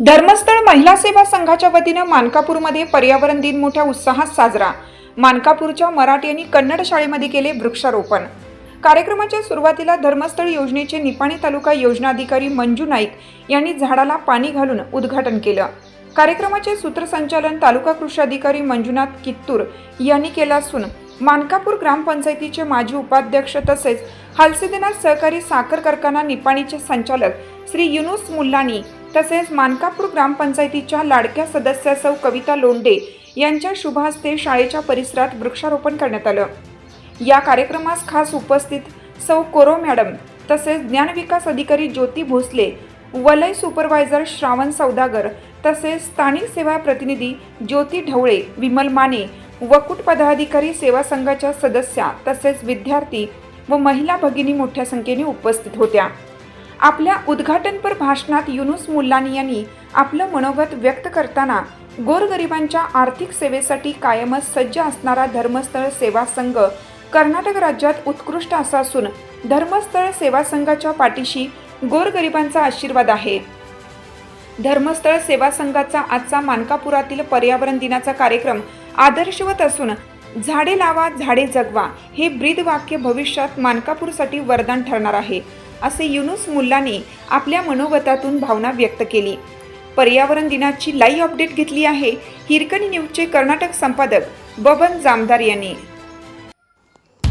धर्मस्थळ महिला सेवा संघाच्या वतीनं मानकापूरमध्ये पर्यावरण दिन मोठ्या उत्साहात साजरा. मानकापूरच्या मराठी आणि कन्नड शाळेमध्ये केले वृक्षारोपण. कार्यक्रमाच्या सुरुवातीला धर्मस्थळ योजनेचे निपाणी तालुका योजनाधिकारी मंजू नाईक यांनी झाडाला पाणी घालून उद्घाटन केलं. कार्यक्रमाचे सूत्रसंचालन तालुका कृषी अधिकारी मंजुनाथ कित्तूर यांनी केलं असून मानकापूर ग्रामपंचायतीचे माजी उपाध्यक्ष तसेच हलसिद्धनाथ सहकारी साखर कारखाना निपाणीचे संचालक श्री युनुस मुल्लानी तसेच मानकापूर ग्रामपंचायतीच्या लाडक्या सदस्या सौ कविता लोंडे यांच्या शुभ हस्ते शाळेच्या परिसरात वृक्षारोपण करण्यात आलं. या कार्यक्रमास खास उपस्थित सौ कोरो मॅडम तसेच ज्ञानविकास अधिकारी ज्योती भोसले वलय सुपरवायझर श्रावण सौदागर तसेच स्थानिक सेवा प्रतिनिधी ज्योती ढवळे विमल माने वकुट पदाधिकारी सेवा संघाच्या सदस्या तसेच विद्यार्थी व महिला भगिनी मोठ्या संख्येने उपस्थित होत्या. आपल्या उद्घाटनपर भाषणात युनुस मुल्लानी यांनी आपलं मनोगत व्यक्त करताना गोरगरिबांच्या आर्थिक सेवेसाठी कायमच सज्ज असणारा धर्मस्थळ सेवा संघ कर्नाटक राज्यात उत्कृष्ट असा असून धर्मस्थळ सेवा संघाच्या पाठीशी गोरगरिबांचा आशीर्वाद आहे. धर्मस्थळ सेवा संघाचा आजचा मानकापुरातील पर्यावरण दिनाचा कार्यक्रम आदर्शवत असून झाडे लावा झाडे जगवा हे ब्रीद वाक्य भविष्यात मानकापूरसाठी वरदान ठरणार आहे असे युनुस मुल्लाने आपल्या मनोगतातून भावना व्यक्त केली. पर्यावरण दिनाची लाईव्ह अपडेट घेतली आहे हिरकणी न्यूजचे कर्नाटक संपादक बबन जामदार यांनी.